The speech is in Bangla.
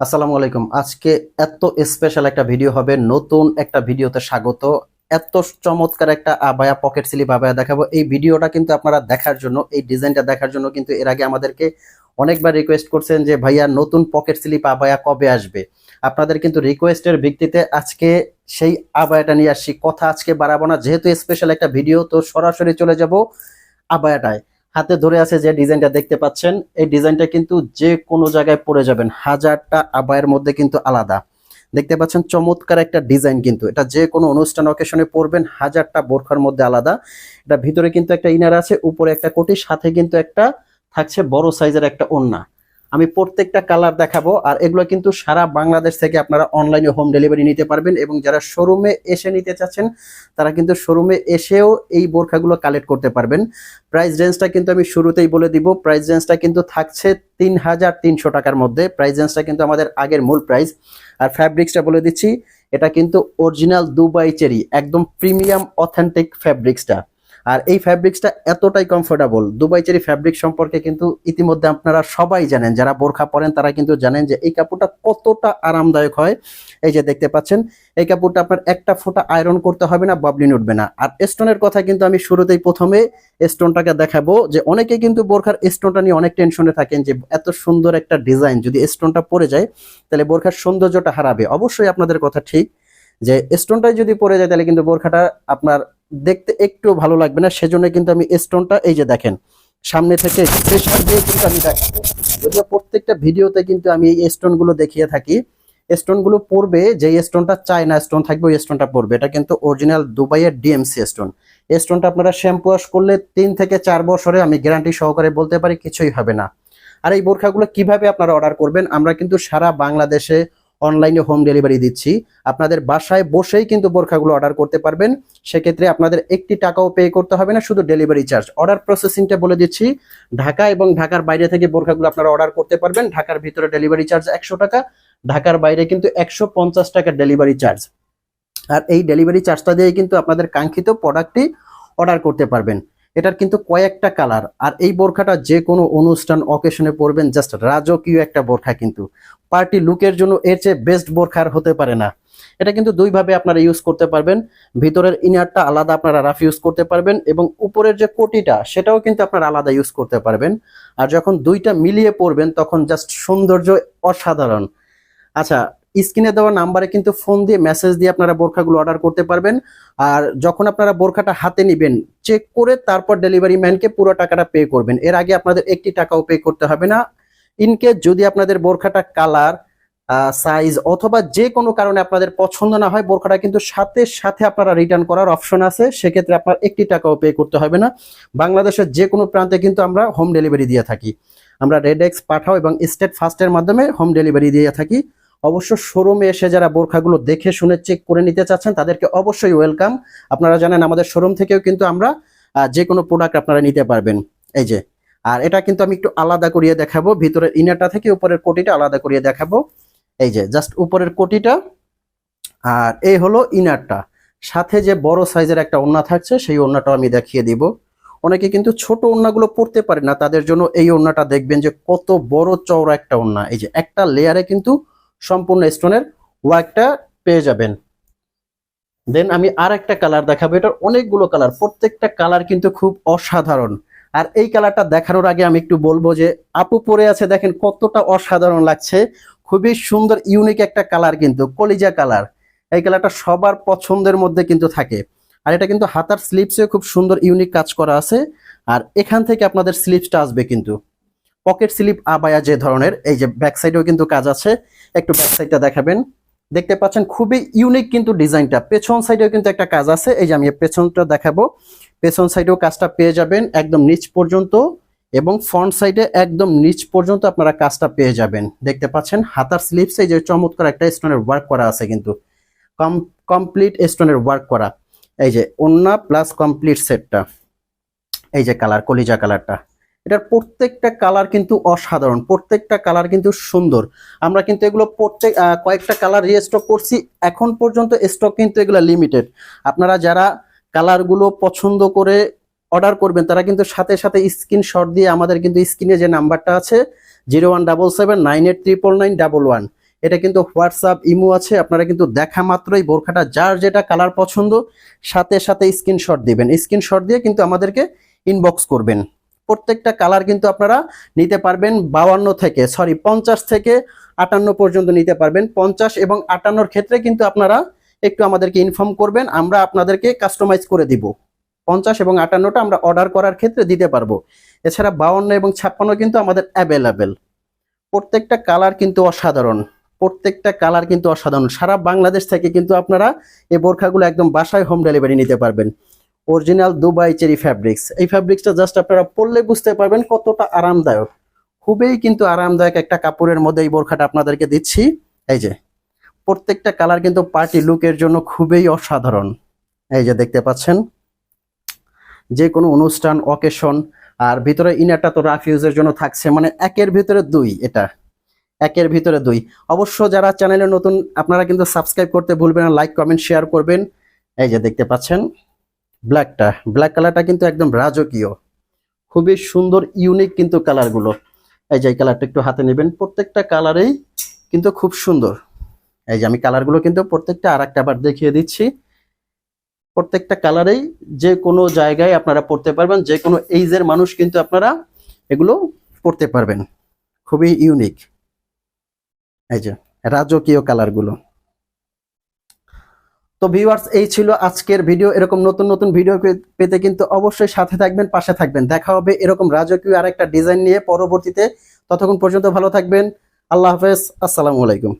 আসসালামু আলাইকুম। আজকে এত স্পেশাল একটা ভিডিও হবে, নতুন একটা ভিডিওতে স্বাগত। এত চমৎকার একটা আবায়া পকেট স্লিপ আবায়া দেখাবো। এই ভিডিওটা কিন্তু আপনারা দেখার জন্য, এই ডিজাইনটা দেখার জন্য কিন্তু এর আগে আমাদেরকে অনেকবার রিকোয়েস্ট করছেন যে, ভাইয়া, নতুন পকেট স্লিপ আবায়া কবে আসবে? আপনাদের কিন্তু রিকোয়েস্টের ভিত্তিতে আজকে সেই আবায়াটা নিয়ে আসছি। কথা আজকে বাড়াবো না, যেহেতু স্পেশাল একটা ভিডিও তো সরাসরি চলে যাব আবায়াটায়। হাতে ধরে আছে যে ডিজাইনটা দেখতে পাচ্ছেন, এই ডিজাইনটা কিন্তু যে কোনো জায়গায় পরে যাবেন। হাজারটা আবায়ের মধ্যে কিন্তু আলাদা। দেখতে পাচ্ছেন চমৎকার একটা ডিজাইন কিন্তু। এটা যে কোনো অনুষ্ঠান অকেশনে পরবেন, হাজারটা বোরখার মধ্যে আলাদা। এটা ভিতরে কিন্তু একটা ইনার আছে, উপরে একটা কোটি, সাথে কিন্তু একটা থাকছে বড় সাইজের একটা ওন্না আমি প্রত্যেকটা কালার দেখাবো, আর এগুলো কিন্তু সারা বাংলাদেশ থেকে আপনারা অনলাইনে হোম ডেলিভারি নিতে পারবেন এবং যারা শোরুমে এসে নিতে চাচ্ছেন, তারা কিন্তু শোরুমে এসেও এই বোরখাগুলো কালেক্ট করতে পারবেন। প্রাইস রেঞ্জটা কিন্তু আমি শুরুতেই বলে দিব প্রাইস রেঞ্জটা কিন্তু থাকছে তিন হাজার তিনশো টাকার মধ্যে প্রাইস রেঞ্জটা কিন্তু আমাদের আগের মূল প্রাইস আর ফ্যাব্রিক্সটা বলে দিচ্ছি, এটা কিন্তু অরিজিনাল দুবাই চেরি, একদম প্রিমিয়াম অথেন্টিক ফ্যাব্রিক্সটা আর এই ফ্যাব্রিক্সটা এতটাই কমফোর্টেবল দুবাই চেরি ফ্যাব্রিক সম্পর্কে কিন্তু ইতিমধ্যে আপনারা সবাই জানেন। যারা বোরখা পরেন, তারা কিন্তু জানেন যে এই কাপড়টা কতটা আরামদায়ক হয়। এই যে দেখতে পাচ্ছেন, এই কাপড়টা আপনার একটা ফোঁটা আয়রন করতে হবে না বাবলিন উঠবে না। আর স্টোনের কথা কিন্তু আমি শুরুতেই প্রথমে স্টোনটাকে দেখাবো যে অনেকে কিন্তু বোরখার স্টোনটা নিয়ে অনেক টেনশনে থাকেন যে এত সুন্দর একটা ডিজাইন যদি স্টোনটা পরে যায়, তাহলে বোরখার সৌন্দর্যটা হারাবে। অবশ্যই আপনাদের কথা ঠিক যে স্টোনটাই যদি পরে যায়, তাহলে কিন্তু বোরখাটা আপনার দেখতে একটু ভালো লাগবে না, সেজন্য কিন্তু আমি স্টোনটা এই যে দেখেন, সামনে থেকে প্রেশার দিয়ে কিন্তু আমি দেখাবো। যদিও প্রত্যেকটা ভিডিওতে কিন্তু আমি এই স্টোনগুলো দেখিয়ে থাকি স্টোনগুলো পড়বে যে স্টোনটা চায়না স্টোন থাকবে, ওই স্টোনটা পড়বে। এটা কিন্তু অরিজিনাল দুবাইয়ের ডিএমসি স্টোন এই স্টোনটা আপনারা শ্যাম্পু ওয়াশ করলে তিন থেকে চার বছরে আমি গ্যারান্টি সহকারে বলতে পারি, কিছুই হবে না। আর এই বোরখাগুলো কীভাবে আপনারা অর্ডার করবেন, আমরা কিন্তু সারা বাংলাদেশে অনলাইনে হোম ডেলিভারি দিচ্ছি। আপনাদের বাসায় বসেই কিন্তু বোরখাগুলো অর্ডার করতে পারবেন। সেক্ষেত্রে আপনাদের একটি টাকাও পে করতে হবে না, শুধু ডেলিভারি চার্জ অর্ডার প্রসেসিংটা বলে দিচ্ছি। ঢাকা এবং ঢাকার বাইরে থেকে বোরখাগুলো আপনারা অর্ডার করতে পারবেন। ঢাকার ভিতরে ডেলিভারি চার্জ একশো টাকা, ঢাকার বাইরে কিন্তু একশো পঞ্চাশ টাকা ডেলিভারি চার্জ আর এই ডেলিভারি চার্জটা দিয়ে কিন্তু আপনাদের কাঙ্ক্ষিত প্রোডাক্টটি অর্ডার করতে পারবেন। এটার কিন্তু কয়েকটা কালার আর এই বোরখাটা যে কোনো অনুষ্ঠান অকেশনে পরবেন জাস্ট রাজকীয় একটা বোরখা কিন্তু। পার্টি লুকের জন্য এর চেয়ে বেস্ট বোরখার হতে পারে না। এটা কিন্তু দুইভাবে আপনারা ইউজ করতে পারবেন। ভিতরের ইনারটা আলাদা আপনারা রাফ ইউজ করতে পারবেন এবং উপরের যে কোটিটা, সেটাও কিন্তু আপনারা আলাদা ইউজ করতে পারবেন। আর যখন দুইটা মিলিয়ে পরবেন, তখন জাস্ট সৌন্দর্য অসাধারণ। আচ্ছা স্ক্রিনে দেওয়া নাম্বারে কিন্তু ফোন দিয়ে মেসেজ দিয়ে আপনারা বোরখাগুলো অর্ডার করতে পারবেন। আর যখন আপনারা বোরখাটা হাতে নেবেন, চেক করে তারপর ডেলিভারি ম্যানকে পুরো টাকাটা পে করবেন। এর আগে আপনাদের একটি টাকাও পে করতে হবে না। ইনকেস যদি আপনাদের বোরখাটা কালার সাইজ অথবা যে কোনো কারণে আপনাদের পছন্দ না হয়, বোরখাটা কিন্তু সাথে সাথে আপনারা রিটার্ন করার অপশন আছে। সেক্ষেত্রে আপনার একটি টাকাও পে করতে হবে না। বাংলাদেশের যে কোনো প্রান্তে কিন্তু আমরা হোম ডেলিভারি দিয়ে থাকি। আমরা রেডেক্স পাঠাও এবং স্টেট ফাস্টের মাধ্যমে হোম ডেলিভারি দিয়ে থাকি। অবশ্য শোরুমে এসে যারা বোরখাগুলো দেখে শুনে চেক করে নিতে চাচ্ছেন, তাদেরকে অবশ্যই ওয়েলকাম আপনারা জানেন, আমাদের শোরুম থেকেও কিন্তু আমরা যে কোনো প্রোডাক্ট আপনারা নিতে পারবেন। এই যে, আর এটা কিন্তু আমি একটু আলাদা করিয়ে দেখাবো। ভিতরের ইনারটা থেকে উপরের কোটিটা আলাদা করিয়ে দেখাবো। এই যে জাস্ট উপরের কোটিটা, আর এই হলো ইনারটা সাথে যে বড় সাইজের একটা ওড়না থাকছে, সেই ওড়নাটাও আমি দেখিয়ে দিব। অনেকে কিন্তু ছোট ওড়নাগুলো পরতে পারে না, তাদের জন্য এই ওড়নাটা দেখবেন যে কত বড় চওড়া একটা ওড়না। এই যে, একটা লেয়ারে কিন্তু সম্পূর্ণ স্টোনের ওয়ার্কটা পেয়ে যাবেন। দেন আমি আর একটা কালার দেখাবো। এটার অনেকগুলো কালার প্রত্যেকটা কালার কিন্তু খুব অসাধারণ। আর এই কালারটা দেখানোর আগে আমি একটু বলব যে, আপু পরে আছে, দেখেন কতটা অসাধারণ লাগছে। খুবই সুন্দর ইউনিক একটা কালার কিন্তু, কলিজা কালার এই কালারটা সবার পছন্দের মধ্যে কিন্তু থাকে। আর এটা কিন্তু হাতার স্লিপসে খুব সুন্দর ইউনিক কাজ করা আছে। আর এখান থেকে আপনাদের স্লিপসটা আসবে কিন্তু। পকেট স্লিপ আবায়া যে ধরনের, এই যে ব্যাক সাইডেও কিন্তু কাজ আছে, একটু ব্যাক সাইডটা দেখাবেন। দেখতে পাচ্ছেন খুবই ইউনিক কিন্তু ডিজাইনটা। পেছন সাইডেও কিন্তু একটা কাজ আছে, এই যে আমি পেছনটা দেখাবো। পেছন সাইডেও কাজটা পেয়ে যাবেন একদম নিচ পর্যন্ত এবং ফ্রন্ট সাইডে একদম নিচ পর্যন্ত আপনারা কাজটা পেয়ে যাবেন। দেখতে পাচ্ছেন হাতার স্লিপসে যে চমৎকার একটা স্টোনের ওয়ার্ক করা আছে কিন্তু। কম কমপ্লিট স্টোনের ওয়ার্ক করা। এই যে ওন্না প্লাস কমপ্লিট সেটটা এই যে কালার কলিজা কালারটা এটার প্রত্যেকটা কালার কিন্তু অসাধারণ, প্রত্যেকটা কালার কিন্তু সুন্দর। আমরা কিন্তু এগুলো প্রত্যেক কয়েকটা কালার রিস্টক করছি, এখন পর্যন্ত স্টক কিন্তু এগুলো লিমিটেড আপনারা যারা কালারগুলো পছন্দ করে অর্ডার করবেন, তারা কিন্তু সাথে সাথে স্ক্রিনশট দিয়ে আমাদের কিন্তু স্ক্রিনে যে নাম্বারটা আছে zero one double seven nine eight triple nine double one এটা কিন্তু হোয়াটসঅ্যাপ ইমো আছে, আপনারা কিন্তু দেখা মাত্রই বোরখাটা যার যেটা কালার পছন্দ, সাথে সাথে স্ক্রিনশট দিবেন। স্ক্রিনশট দিয়ে কিন্তু আমাদেরকে ইনবক্স করবেন। প্রত্যেকটা কালার কিন্তু আপনারা নিতে পারবেন বাউান্ন থেকে সরি পঞ্চাশ থেকে আটান্ন পর্যন্ত নিতে পারবেন। পঞ্চাশ এবং আটান্নর ক্ষেত্রে কিন্তু আপনারা একটু আমাদেরকে ইনফর্ম করবেন, আমরা আপনাদেরকে কাস্টমাইজ করে দিব। পঞ্চাশ এবং আটান্নটা আমরা অর্ডার করার ক্ষেত্রে দিতে পারব। এছাড়া বাউন্ন এবং ছাপ্পান্ন কিন্তু আমাদের অ্যাভেলেবেল প্রত্যেকটা কালার কিন্তু অসাধারণ, প্রত্যেকটা কালার কিন্তু অসাধারণ। সারা বাংলাদেশ থেকে কিন্তু আপনারা এই বোরখাগুলো একদম বাসায় হোম ডেলিভারি নিতে পারবেন। অরিজিনাল দুবাই চেরি ফ্যাব্রিক্স এই ফ্যাব্রিক্সটা জাস্ট আপনারা পরলে বুঝতে পারবেন কতটা আরামদায়ক। খুবই কিন্তু আরামদায়ক একটা কাপড়ের মধ্যে এই বোরখাটা আপনাদেরকে দিচ্ছি। এই যে, প্রত্যেকটা কালার কিন্তু পার্টি লুকের জন্য খুবই অসাধারণ। এই যে, দেখতে পাচ্ছেন? যে কোনো অনুষ্ঠান অকেশন আর ভিতরে ইনারটা তো রাফ ইউজের জন্য থাকছে। মানে একের ভিতরে দুই এটা। একের ভিতরে দুই। অবশ্য যারা চ্যানেলে নতুন, আপনারা কিন্তু সাবস্ক্রাইব করতে ভুলবেন লাইক কমেন্ট শেয়ার করবেন। এই যে, দেখতে পাচ্ছেন? ব্ল্যাকটা ব্ল্যাক কালারটা কিন্তু একদম রাজকীয়। খুবই সুন্দর ইউনিক কিন্তু কালারগুলো এই যে, এই কালারটা একটু হাতে নেবেন। প্রত্যেকটা কালারেই কিন্তু খুব সুন্দর। এই যে, আমি কালারগুলো কিন্তু প্রত্যেকটা আর একটা আবার দেখিয়ে দিচ্ছি। প্রত্যেকটা কালারেই যে কোনো জায়গায় আপনারা পড়তে পারবেন। যে কোনো এইজের মানুষ কিন্তু আপনারা এগুলো পড়তে পারবেন। খুবই ইউনিক এই যে, রাজকীয় কালারগুলো তো ভিউয়ার্স এই ছিল আজকের ভিডিও এরকম নতুন নতুন ভিডিও পেতে কিন্তু অবশ্যই সাথে থাকবেন, পাশে থাকবেন। দেখা হবে এরকম রাজকীয় আরেকটা ডিজাইন নিয়ে পরবর্তীতে। ততক্ষণ পর্যন্ত ভালো থাকবেন। আল্লাহ হাফেজ। আসসালামু আলাইকুম।